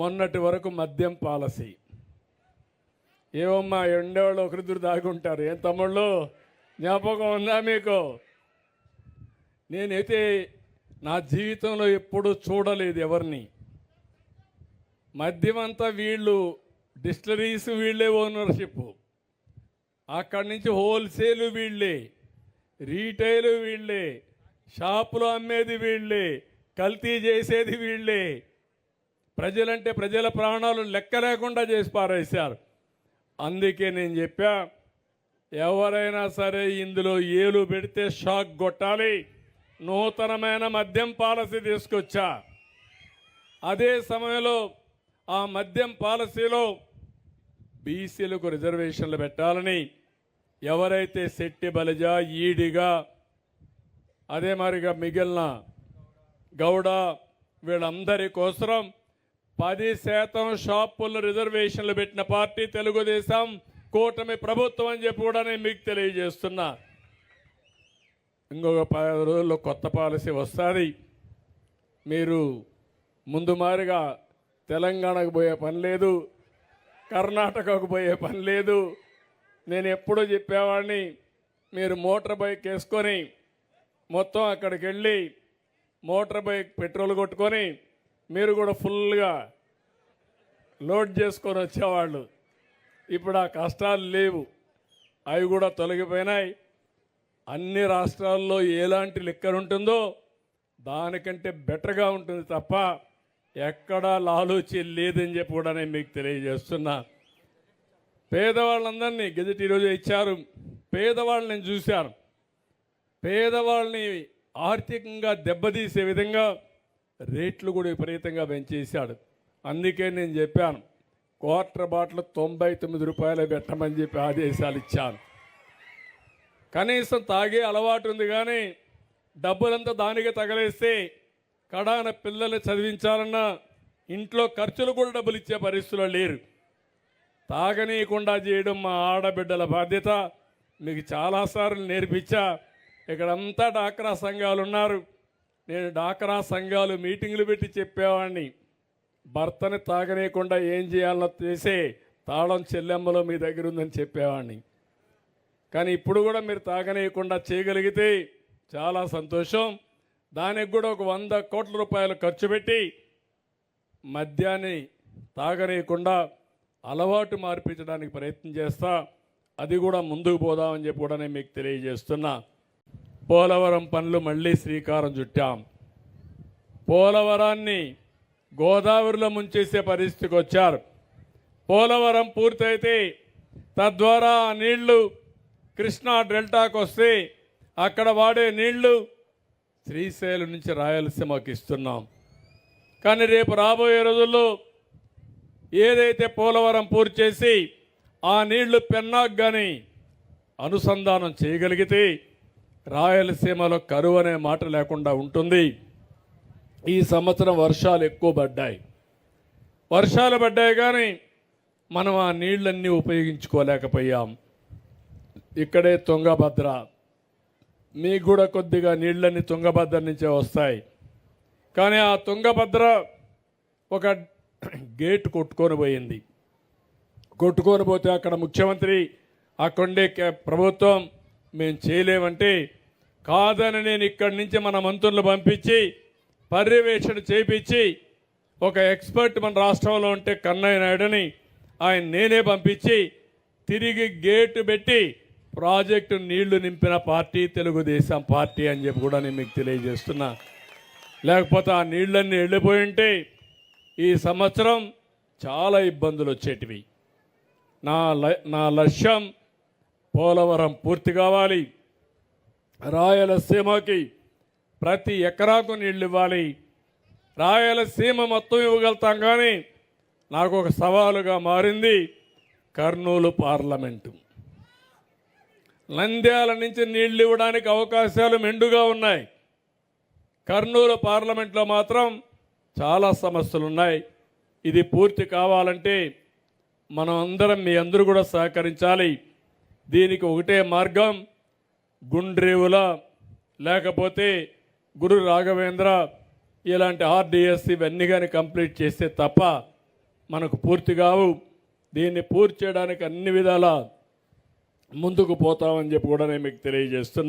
మొన్నటి వరకు మద్యం పాలసీ. ఏమమ్మా ఎండేవాళ్ళు ఒకరిద్దరు దాగుంటారు ఏం తమ్ముళ్ళు? జ్ఞాపకం ఉందా మీకు? నేనైతే నా జీవితంలో ఎప్పుడూ చూడలేదు ఎవరిని. మద్యం అంతా వీళ్ళు డిస్టిలరీస్ వీళ్ళే ఓనర్షిప్. అక్కడి నుంచి హోల్సేల్ వీళ్ళే రీటైల్ వీళ్ళే షాపులో అమ్మేది వీళ్ళే కల్తీ చేసేది వీళ్ళే ప్రజలంటే ప్రజల ప్రాణాలు లెక్క లేకుండా చేసి పారేశారు. అందుకే నేను చెప్పా ఎవరైనా సరే ఇందులో ఏలు పెడితే షాక్ కొట్టాలి. నూతనమైన మద్యం పాలసీ తీసుకొచ్చా. అదే సమయంలో ఆ మద్యం పాలసీలో బీసీలకు రిజర్వేషన్లు పెట్టాలని ఎవరైతే శెట్టి బలిజ ఈడిగా అదే మరిగా మిగిలిన గౌడ వీళ్ళందరి కోసం పది శాతం షాపుల్లో రిజర్వేషన్లు పెట్టిన పార్టీ తెలుగుదేశం కూటమి ప్రభుత్వం అని చెప్పి కూడా నేను మీకు తెలియజేస్తున్నా. ఇంకొక పది రోజుల్లో కొత్త పాలసీ వస్తుంది. మీరు ముందు మారిగా తెలంగాణకు పోయే పని లేదు కర్ణాటకకు పోయే పని లేదు. నేను ఎప్పుడూ చెప్పేవాడిని మీరు మోటార్ బైక్ వేసుకొని మొత్తం అక్కడికి వెళ్ళి మోటార్ బైక్ పెట్రోల్ కొట్టుకొని మీరు కూడా ఫుల్గా లోడ్ చేసుకొని వచ్చేవాళ్ళు. ఇప్పుడు ఆ కష్టాలు లేవు. అవి కూడా తొలగిపోయినాయి. అన్ని రాష్ట్రాల్లో ఎలాంటి లిక్కర్ ఉంటుందో దానికంటే బెటర్గా ఉంటుంది తప్ప ఎక్కడా లాలూచి లేదని చెప్పి కూడా నేను మీకు తెలియజేస్తున్నా. పేదవాళ్ళందరినీ గెజెట్ ఈరోజు ఇచ్చారు. పేదవాళ్ళని నేను చూశాను. పేదవాళ్ళని ఆర్థికంగా దెబ్బతీసే విధంగా రేట్లు కూడా విపరీతంగా పెంచేశాడు. అందుకే నేను చెప్పాను క్వార్టర్ బాటిల్ తొంభై తొమ్మిది రూపాయలు పెట్టమని చెప్పి ఆదేశాలు ఇచ్చాను. కనీసం తాగే అలవాటు ఉంది కానీ డబ్బులంతా దానికి తగలేస్తే కడాన పిల్లల్ని చదివించాలన్నా ఇంట్లో ఖర్చులు కూడా డబ్బులు ఇచ్చే పరిస్థితుల్లో లేరు. తాగనీయకుండా చేయడం మా ఆడబిడ్డల బాధ్యత. మీకు చాలాసార్లు నేర్పించా ఇక్కడంతా డాక్రా సంఘాలు ఉన్నారు నేను డాక్రా సంఘాలు మీటింగ్లు పెట్టి చెప్పేవాడిని. భర్తని తాగనీయకుండా ఏం చేయాలో చేసే తాళం చెల్లెమ్మలో మీ దగ్గర ఉందని చెప్పేవాడిని. కానీ ఇప్పుడు కూడా మీరు తాగనీయకుండా చేయగలిగితే చాలా సంతోషం. దానికి కూడా ఒక వంద కోట్ల రూపాయలు ఖర్చు పెట్టి మద్యాన్ని తాగనీయకుండా అలవాటు మార్పించడానికి ప్రయత్నం చేస్తా. అది కూడా ముందుకు పోదామని చెప్పి కూడా నేను మీకు తెలియజేస్తున్నా. పోలవరం పనులు మళ్ళీ శ్రీకారం చుట్టాం. పోలవరాన్ని గోదావరిలో ముంచేసే పరిస్థితికి వచ్చారు. పోలవరం పూర్తయితే తద్వారా ఆ నీళ్ళు కృష్ణా డెల్టాకు వస్తే అక్కడ వాడే నీళ్ళు శ్రీశైలం నుంచి రాయలసీమకి ఇస్తున్నాం. కానీ రేపు రాబోయే రోజుల్లో ఏదైతే పోలవరం పూర్తి చేసి ఆ నీళ్ళు పెన్నాకు కానీ అనుసంధానం చేయగలిగితే రాయలసీమలో కరువు అనే మాట లేకుండా ఉంటుంది. ఈ సంవత్సరం వర్షాలు ఎక్కువ పడ్డాయి. వర్షాలు పడ్డాయి కానీ మనం ఆ నీళ్ళన్నీ ఉపయోగించుకోలేకపోయాం. ఇక్కడే తుంగభద్ర. మీకు కూడా కొద్దిగా నీళ్ళన్నీ తుంగభద్ర నుంచే వస్తాయి. కానీ ఆ తుంగభద్ర ఒక గేట్ కొట్టుకొని పోయింది. కొట్టుకొని పోతే అక్కడ ముఖ్యమంత్రి అక్కడే ప్రభుత్వం మేము చేయలేమంటే కాదని నేను ఇక్కడి నుంచి మన మంత్రులు పంపించి పర్యవేక్షణ చేపించి ఒక ఎక్స్పర్ట్ మన రాష్ట్రంలో ఉంటే కన్నయ్య నాయుడుని ఆయన నేనే పంపించి తిరిగి గేటు పెట్టి ప్రాజెక్టు నీళ్ళు నింపిన పార్టీ తెలుగుదేశం పార్టీ అని చెప్పి కూడా నేను మీకు తెలియజేస్తున్నా. లేకపోతే ఆ నీళ్ళన్నీ వెళ్ళిపోయి ఉంటే ఈ సంవత్సరం చాలా ఇబ్బందులు వచ్చేటివి. నా ల- నా లక్ష్యం పోలవరం పూర్తి కావాలి. రాయలసీమకి ప్రతి ఎకరాకు నీళ్ళు ఇవ్వాలి. రాయలసీమ మొత్తం ఇవ్వగలుగుతాం కానీ నాకు ఒక సవాలుగా మారింది కర్నూలు పార్లమెంటు. నంద్యాల నుంచి నీళ్ళు ఇవ్వడానికి అవకాశాలు మెండుగా ఉన్నాయి. కర్నూలు పార్లమెంట్లో మాత్రం చాలా సమస్యలు ఉన్నాయి ఇది పూర్తి కావాలంటే మనం అందరం మీ అందరూ కూడా సహకరించాలి. దీనికి ఒకటే మార్గం గుండ్రేవుల లేకపోతే గురు రాఘవేంద్ర ఇలాంటి ఆర్డిఎస్ ఇవన్నీ కానీ కంప్లీట్ చేస్తే తప్ప మనకు పూర్తి కావు. దీన్ని పూర్తి చేయడానికి అన్ని విధాలా ముందుకు పోతామని చెప్పి కూడా నేను మీకు తెలియజేస్తున్నా.